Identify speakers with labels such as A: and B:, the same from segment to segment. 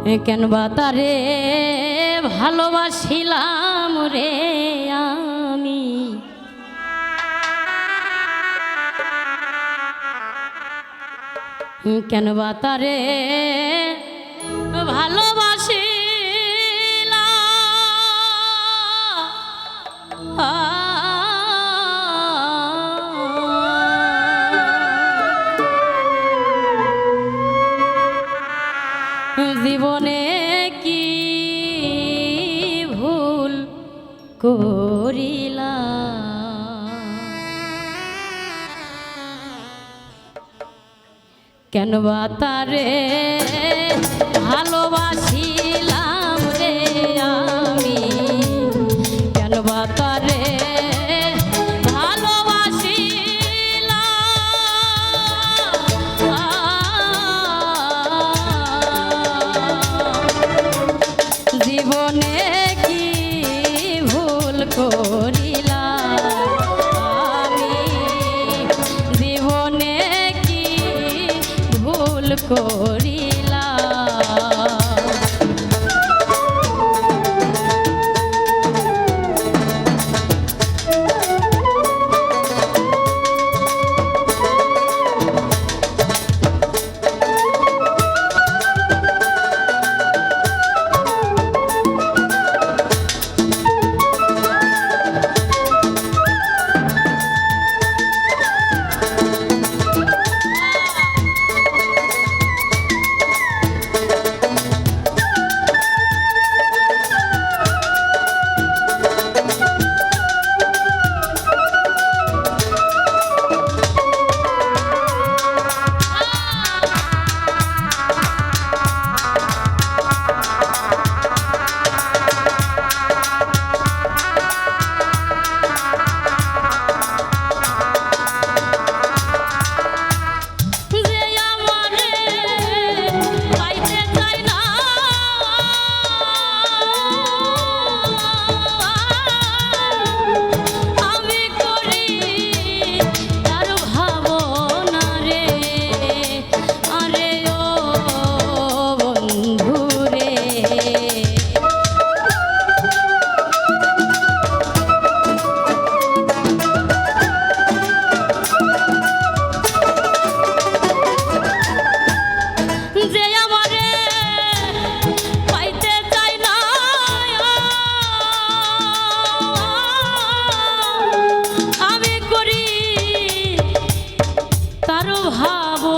A: কেন বা তারে ভালোবাসিলাম রে আমি? কেন বা তারে করিলা কেন বা তারে ভালোবাসিলাম ভুল আরও ভাবো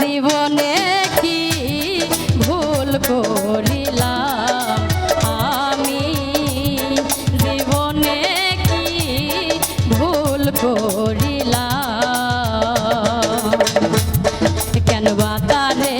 A: জীবনে কি ভুল করিলাম? আমি জীবনে কি ভুল করিলাম? কেন বাতারে